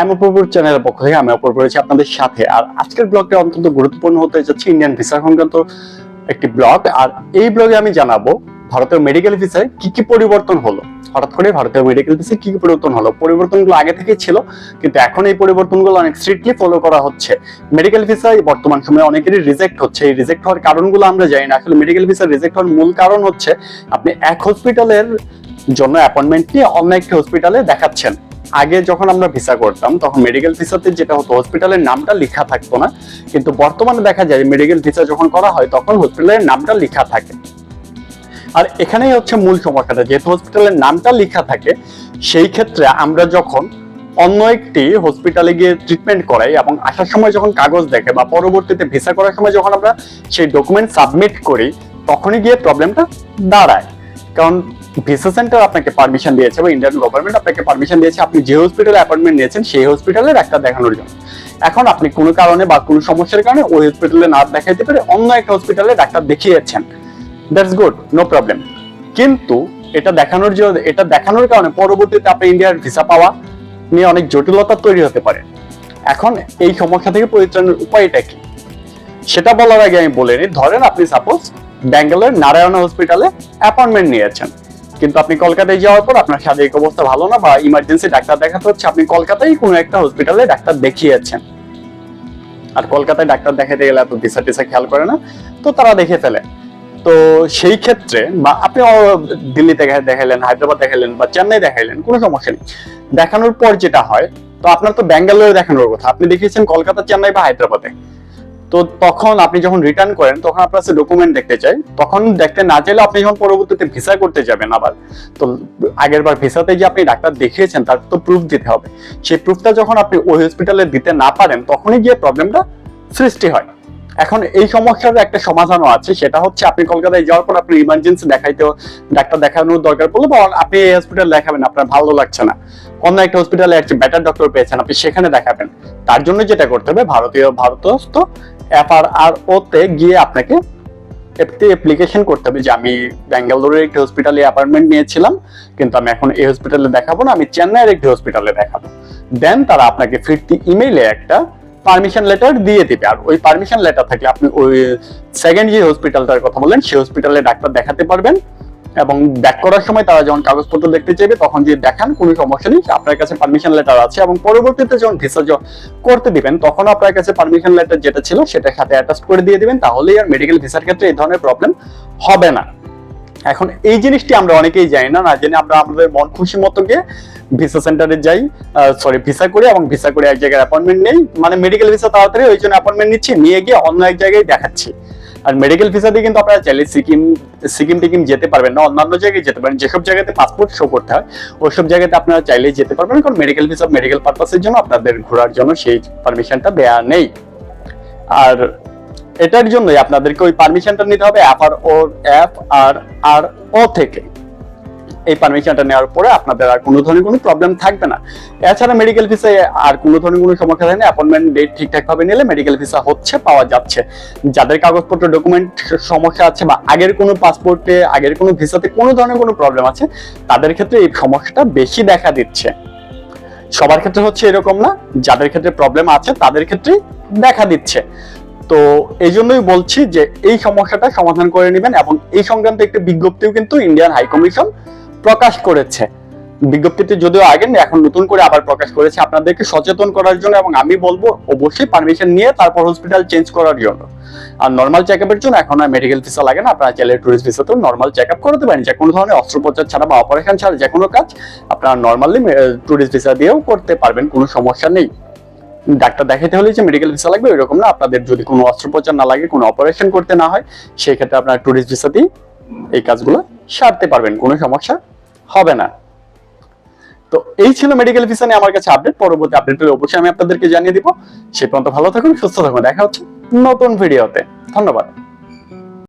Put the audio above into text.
আমি অপূর্বর চ্যানেলের পক্ষ থেকে আমি অপূর্ব রয়েছি আপনাদের সাথে। আর আজকের ব্লগটা অত্যন্ত গুরুত্বপূর্ণ হতে যাচ্ছে ইন্ডিয়ান ভিসা সংক্রান্ত একটি ব্লগ আর এই ব্লগে আমি জানাব ভারতের মেডিকেল ভিসায় কি কি পরিবর্তন হলো। হঠাৎ করে ভারতের মেডিকেল ভিসায় কি কি পরিবর্তন হলো? পরিবর্তনগুলো আগে ছিল, কিন্তু এখন এই পরিবর্তনগুলো অনেক স্ট্রিক্টলি ফলো করা হচ্ছে। মেডিকেল ভিসায় বর্তমান সময়ে অনেকেরই রিজেক্ট হচ্ছে। এই রিজেক্ট হওয়ার কারণগুলো আমরা জানি না। আসলে মেডিকেল ভিসা রিজেক্ট হওয়ার মূল কারণ হচ্ছে, আপনি এক হসপিটালের জন্য অ্যাপয়েন্টমেন্ট নিয়ে অন্য একটি হসপিটালে দেখাচ্ছেন। আগে যখন আমরা ভিসা করতাম, তখন মেডিকেল ভিসাতে যেটা হতো হসপিটালের নামটা লেখা থাকতো না। কিন্তু বর্তমানে দেখা যায় মেডিকেল ভিসা যখন করা হয়, তখন হসপিটালের নামটা লেখা থাকে। আর এখানেই হচ্ছে মূল সমস্যাটা, যেহেতু হসপিটালের নামটা লেখা থাকে, সেই ক্ষেত্রে আমরা যখন অন্য একটি হসপিটালে গিয়ে ট্রিটমেন্ট করাই এবং আসার সময় যখন কাগজ দেখে বা পরবর্তীতে ভিসা করার সময় যখন আমরা সেই ডকুমেন্ট সাবমিট করি, তখনই গিয়ে প্রবলেমটা দাঁড়ায়। কারণ ভিসা সেন্টার আপনাকে পারমিশন দিয়েছে বা ইন্ডিয়ান গভর্নমেন্ট আপনাকে পারমিশন দিয়েছে। আপনি যে হসপিটালে অ্যাপয়েন্টমেন্ট নিয়েছেন, সেই হসপিটালে ডাক্তার দেখানোর জন্য। এখন আপনি কোনো কারণে বা কোনো সমস্যার কারণে ওই হসপিটালে না দেখাইতে অন্য একটা হসপিটালে doctor that's good no problem কিন্তু এটা দেখানোর যে এটা দেখানোর কারণে পরবর্তীতে আপনি ইন্ডিয়ার ভিসা পাওয়া নিয়ে অনেক জটিলতা তৈরি হতে পারে। এখন এই সমস্যা থেকে পরিত্রাণের উপায়টা কি? সেটা বলার আগে আমি বলে নিই, ধরেন আপনি সাপোজ ব্যাঙ্গালোর নারায়ণ হসপিটালে অ্যাপয়েন্টমেন্ট নিয়েছেন। কিন্তু আপনি কলকাতায় যাওয়ার পর আপনার শারীরিক অবস্থা ভালো না বা ইমার্জেন্সি ডাক্তার দেখাতে হচ্ছে, আপনি কলকাতায় কোনো একটা হসপিটালে ডাক্তার দেখিয়েছেন। আর কলকাতায় ডাক্তার দেখাতে গেলে এত ভিসা টিসা খেয়াল করে না, তো তারা দেখে ফেলে। তো সেই ক্ষেত্রে বা আপনি দিল্লিতে দেখা- দেখাইলেন, হায়দ্রাবাদ দেখাইলেন বা চেন্নাই দেখাইলেন, কোনো সমস্যা নেই। দেখানোর পর যেটা হয়, তো আপনার তো ব্যাঙ্গালোরে দেখানোর কথা। আপনি দেখিয়েছেন কলকাতা, চেন্নাই বা হায়দ্রাবাদে। তো তখন আপনি যখন রিটার্ন করেন, তখন আপনার কাছে ডকুমেন্ট দেখতে চাই। তখন দেখতে না চাইলে আপনি যখন পরবর্তীতে ভিসা করতে যাবেন আবার, তো আগের বার ভিসাতে যে আপনি ডাক্তার দেখিয়েছেন, তার তো প্রুফ দিতে হবে। সেই প্রুফটা যখন আপনি ওই হসপিটালে দিতে না পারেন, তখনই গিয়ে প্রবলেমটা সৃষ্টি হয়। এখন এই সমস্যার একটা সমাধানও আছে, সেটা হচ্ছে আপনি কলকাতায় যাওয়ার পর আপনি ইমার্জেন্সি দেখাইতে ডাক্তার দেখানোর দরকার পড়ল বা আপনি এই হসপিটাল দেখাবেন, আপনার ভালো লাগছে না। অন্য একটা হসপিটালে একটা বেটার ডক্টর পেয়েছেন, আপনি সেখানে দেখাবেন। তার জন্য যেটা করতে হবে, ভারতীয়, ভারতস্থ এফআরআর ওতে গিয়ে আপনাকে অ্যাপ্লিকেশন করতে হবে যে আমি ব্যাঙ্গালোরের একটি হসপিটালে অ্যাপয়েন্টমেন্ট নিয়েছিলাম, কিন্তু আমি এখন এই হসপিটালে দেখাবো না, আমি চেন্নাইয়ের একটি হসপিটালে দেখাবো। দেন তারা আপনাকে ফিরতি ইমেইলে একটা পারমিশন লেটার দিয়ে দিবে। আর ওই পারমিশন লেটার থাকলে আপনি ওই সেকেন্ড যে হসপিটালটার কথা বললেন, সেই হসপিটালে ডাক্তার দেখাতে পারবেন। এবং ব্যাক করার সময় তারা যখন কাগজপত্র দেখতে চাইবে, তখন যদি দেখান, কোনো সমস্যা নেই, আপনার কাছে পারমিশন লেটার আছে এবং পরবর্তীতে যখন ভিসা করতে দিবেন, তখন আপনার কাছে পারমিশন লেটার যেটা ছিল, সেটা সাথে অ্যাটাচ করে দিয়ে দিবেন, তাহলেই আর মেডিকেল ভিসার ক্ষেত্রে এই ধরনের প্রবলেম হবে না। এখন এই জিনিসটি আমরা অনেকেই জানি না না জেনে আমরা আমাদের মন খুশি মতো গিয়ে ভিসা সেন্টারে যাই সরি ভিসা করে এবং ভিসা করে এক জায়গায় অ্যাপয়েন্টমেন্ট নেই। মানে মেডিকেল ভিসা তাড়াতাড়ি ওই জন্য অ্যাপয়েন্টমেন্ট নিচ্ছি, নিয়ে গিয়ে অন্য এক জায়গায় দেখাচ্ছি। আর মেডিকেল ভিসা দিয়ে কিন্তু আপনারা চাইলে সিকিম সিকিম টিকিম যেতে পারবেন না, অন্যান্য জায়গায় যেতে পারেন যেসব জায়গাতে পাসপোর্ট শো করতে হয়, ওইসব জায়গাতে আপনারা চাইলে যেতে পারবেন। কারণ মেডিকেল ভিসা মেডিকেল পারপাসের জন্য আপনাদের ঘোরার জন্য সেই পারমিশনটা দেয়া নেই। আর এটার জন্যই আপনাদেরকে ওই পারমিশনটা নিতে হবে এফ আর ও এফ আর আর ও থেকে। এই পারমিশনটা নেওয়ার পরে আপনাদের আর কোনো ধরনের কোনো প্রবলেম থাকবে না। এছাড়া মেডিকেল ভিসায় আর কোনো ধরনের কোনো সমস্যা থাকে না অ্যাপয়েন্টমেন্ট ডেট ঠিকঠাক ভাবে নিলে মেডিকেল ভিসা হচ্ছে, পাওয়া যাচ্ছে। যাদের কাগজপত্র ডকুমেন্ট সমস্যা আছে বা আগের কোনো পাসপোর্টে আগের কোনো ভিসাতে কোনো ধরনের কোনো প্রবলেম আছে, তাদের ক্ষেত্রে এই সমস্যাটা বেশি দেখা দিচ্ছে। সবার ক্ষেত্রে হচ্ছে এরকম না, যাদের ক্ষেত্রে প্রবলেম আছে তাদের ক্ষেত্রে দেখা দিচ্ছে। তো এই জন্যই বলছি যে এই সমস্যাটা সমাধান করে নেবেন এবং এই সংক্রান্ত একটি বিজ্ঞপ্তিও কিন্তু ইন্ডিয়ান হাই কমিশন প্রকাশ করেছে। বিজ্ঞপ্তিটি যদিও আগে এখন নতুন করে আবার প্রকাশ করেছে। আপনাদেরকে সচেতন করার জন্য এবং আমি বলব, অবশ্যই পারমিশন নিয়ে তারপর হসপিটাল চেঞ্জ করার জন্য। আর নর্মাল চেক আপের জন্য এখন আর মেডিকেল ভিসা লাগে না। আপনারা চাইলে টুরিস্ট ভিসাতেও নর্মাল চেক আপ করতে পারেন। যে কোনো ধরনের অস্ত্রোপচার ছাড়া বা অপারেশন ছাড়া যে কোনো কাজ আপনারা নর্মালি টুরিস্ট ভিসা দিয়েও করতে পারবেন, কোনো সমস্যা নেই। ডাক্তার দেখাতে হলে যে মেডিকেল ভিসা লাগবে এরকম না। আপনাদের যদি কোনো অস্ত্রোপচার না লাগে, কোনো অপারেশন করতে না হয় সেই ক্ষেত্রে আপনারা টুরিস্ট ভিসা দিয়ে এই কাজগুলো সারতে পারবেন, কোনো সমস্যা হবে না। তো এই ছিল মেডিকেল ভিসা নিয়ে আমার কাছে আপডেট পরবর্তী আপডেট পেলে অবশ্যই আমি আপনাদেরকে জানিয়ে দিব। সে পর্যন্ত ভালো থাকুন, সুস্থ থাকুন। দেখা হচ্ছে নতুন ভিডিওতে ধন্যবাদ।